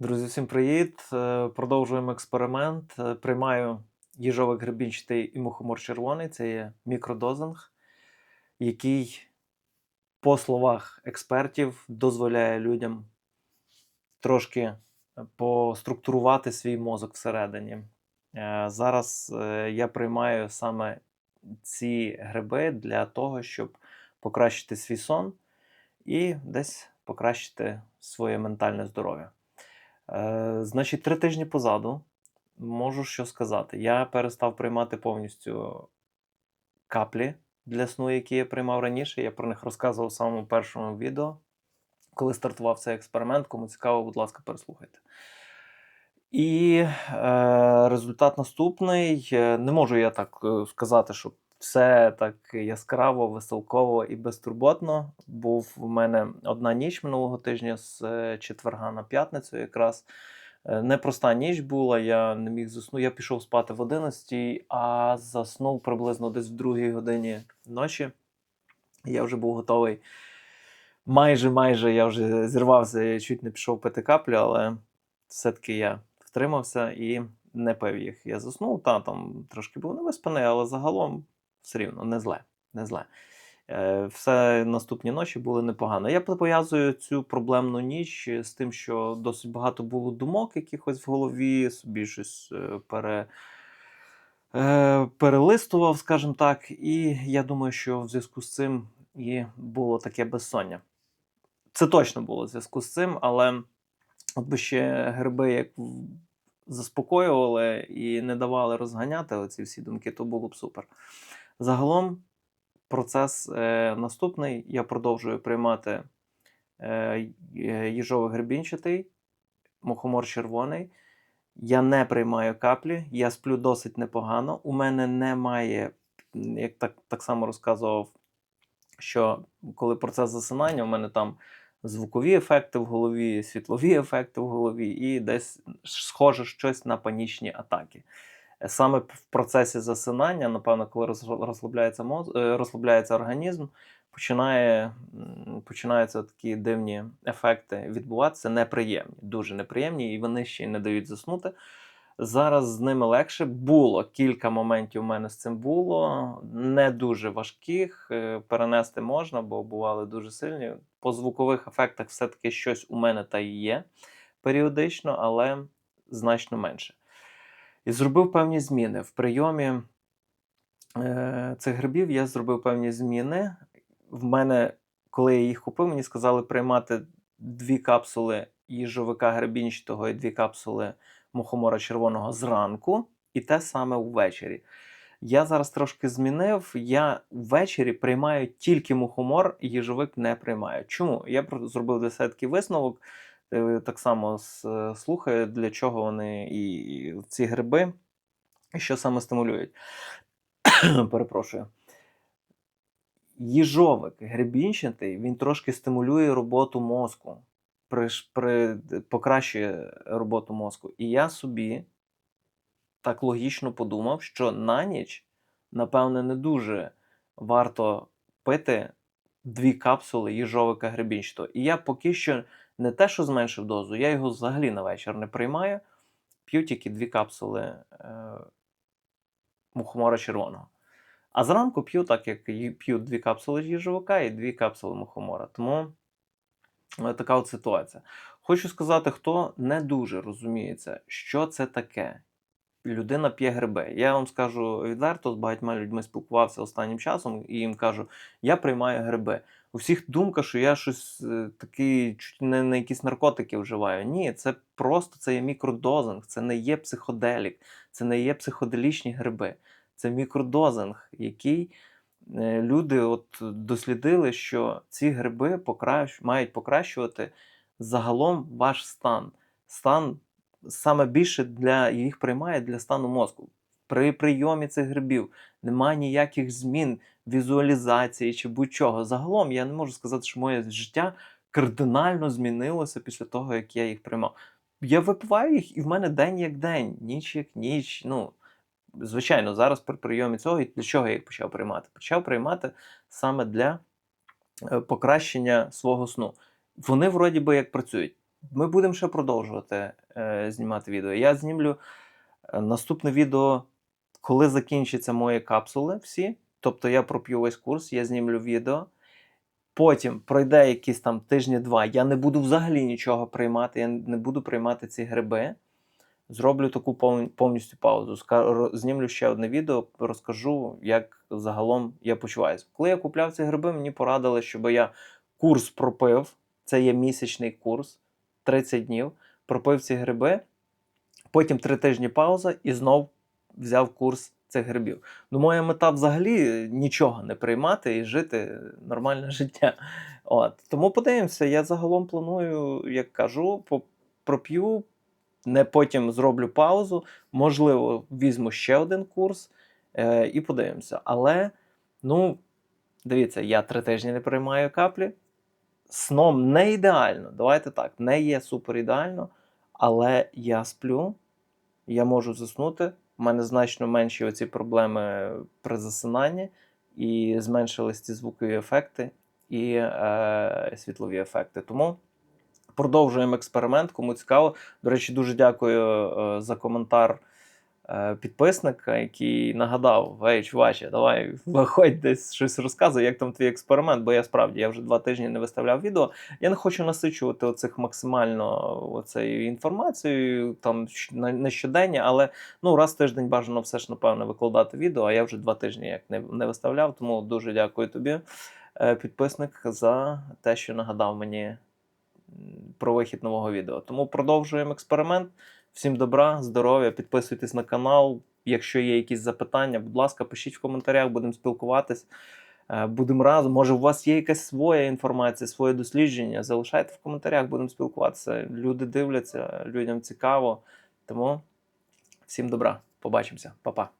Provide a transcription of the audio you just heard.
Друзі, всім привіт! Е, Продовжуємо експеримент. Е, Приймаю їжовий гребінчатий і мухомор червоний. Це є мікродозинг, який, по словах експертів, дозволяє людям трошки е, поструктурувати свій мозок всередині. Зараз я приймаю саме ці гриби для того, щоб покращити свій сон і десь покращити своє ментальне здоров'я. Е, значить, три тижні позаду можу що сказати. Я перестав приймати повністю каплі для сну, які я приймав раніше. Я про них розказував в самому першому відео, коли стартував цей експеримент. Кому цікаво, будь ласка, переслухайте. І е, результат наступний. Е, Не можу я так е, сказати, що все так яскраво, веселково і безтурботно. Був у мене одна ніч минулого тижня з е, четверга на п'ятницю якраз. Е, Непроста ніч була, я не міг заснути. Я пішов спати в 11, а заснув приблизно десь в 2 годині ночі. Я вже був готовий. Майже, майже я вже зірвався, я чуть не пішов пити каплю, але все-таки я втримався і не пив їх. Я заснув, та там трошки був невиспаний, але загалом все рівно не зле. Не зле. Е, Все наступні ночі були непогано. Я пов'язую цю проблемну ніч з тим, що досить багато було думок якихось в голові, собі щось е, пере, е, перелистував, скажімо так. І я думаю, що в зв'язку з цим і було таке безсоння. Це точно було в зв'язку з цим, але от би ще гриби як заспокоювали і не давали розганяти оці всі думки, то було б супер. Загалом процес е, наступний. Я продовжую приймати е, е, їжовий гребінчатий, мухомор червоний. Я не приймаю каплі, я сплю досить непогано. У мене немає, як так, так само розказував, що коли процес засинання, у мене там звукові ефекти в голові, світлові ефекти в голові, і десь схоже щось на панічні атаки. Саме в процесі засинання, напевно, коли розслабляється моз... е, розслабляється організм, починає, починаються такі дивні ефекти відбуватися, неприємні, дуже неприємні, і вони ще й не дають заснути. Зараз з ними легше. Було кілька моментів у мене з цим було. Не дуже важких. е, Перенести можна, бо бували дуже сильні. По звукових ефектах все-таки щось у мене та є періодично, але значно менше. І зробив певні зміни. В прийомі е, цих грибів я зробив певні зміни. В мене, коли я їх купив, мені сказали приймати дві капсули їжовика гребінчатого і дві капсули мухомора червоного зранку, і те саме ввечері. Я зараз трошки змінив. Я ввечері приймаю тільки мухомор, їжовик не приймаю. Чому? Я зробив себе висновок. Е, Так само с- слухаю, для чого вони і ці гриби, і що саме стимулюють. Перепрошую. Їжовик гребінчатий, він трошки стимулює роботу мозку, при, при, покращує роботу мозку. І я собі так логічно подумав, що на ніч, напевне, не дуже варто пити дві капсули їжовика гребінчатого. І я поки що не те, що зменшив дозу, я його взагалі на вечір не приймаю. П'ю тільки дві капсули е, мухомора червоного. А зранку п'ю так, як п'ю дві капсули їжовика і дві капсули мухомора. Тому е, така от ситуація. Хочу сказати, хто не дуже розуміється, що це таке. Людина п'є гриби. Я вам скажу відверто, з багатьма людьми спілкувався останнім часом і їм кажу: я приймаю гриби. У всіх думка, що я щось е, такий чуть не на якісь наркотики вживаю. Ні, це просто це є мікродозинг, це не є психоделік, це не є психоделічні гриби. Це мікродозинг, який е, люди от дослідили, що ці гриби покращ... мають покращувати загалом ваш стан. Стан саме більше для їх приймає для стану мозку. При прийомі цих грибів немає ніяких змін, візуалізації чи будь-чого. Загалом я не можу сказати, що моє життя кардинально змінилося після того, як я їх приймав. Я випиваю їх, і в мене день як день, ніч як ніч. Ну, звичайно, зараз при прийомі цього і для чого я їх почав приймати? Почав приймати саме для е, покращення свого сну. Вони вроді би як працюють. ми будемо ще продовжувати е, знімати відео. Я знімлю е, наступне відео, коли закінчаться мої капсули всі. Тобто я проп'ю весь курс, я знімлю відео. Потім пройде якісь там тижні-два. Я не буду взагалі нічого приймати, я не буду приймати ці гриби. Зроблю таку повністю паузу. Знімлю ще одне відео, розкажу, як загалом я почуваюся. Коли я купляв ці гриби, мені порадили, щоб я курс пропив. Це є місячний курс, 30 днів. Пропив ці гриби, потім 3 тижні пауза і знов взяв курс цих грибів. Ну, моя мета взагалі нічого не приймати і жити нормальне життя. От. Тому подивимося, я загалом планую, як кажу, проп'ю, не потім зроблю паузу, можливо, візьму ще один курс е, і подивимося. Але, ну, дивіться, я три тижні не приймаю каплі. Сном не ідеально, давайте так, не є супер ідеально, але я сплю, я можу заснути. У мене значно менші оці проблеми при засинанні, і зменшились ці звукові ефекти і е, світлові ефекти. Тому продовжуємо експеримент. Кому цікаво. До речі, дуже дякую е, за коментар е, підписника, який нагадав: Ей, чуваче, давай виходь десь щось розказуй, як там твій експеримент, бо я справді я вже два тижні не виставляв відео. Я не хочу насичувати оцих максимально оцею інформацією, там на- щодення, але ну раз в тиждень бажано все ж напевно викладати відео, а я вже два тижні як не, не виставляв. Тому дуже дякую тобі, е, підписник, за те, що нагадав мені про вихід нового відео. Тому продовжуємо експеримент. Всім добра, здоров'я, підписуйтесь на канал. Якщо є якісь запитання, будь ласка, пишіть в коментарях, будемо спілкуватись. Е, Будемо разом. Може, у вас є якась своя інформація, своє дослідження. Залишайте в коментарях, будемо спілкуватися. Люди дивляться, людям цікаво. Тому всім добра. Побачимося, Па-па.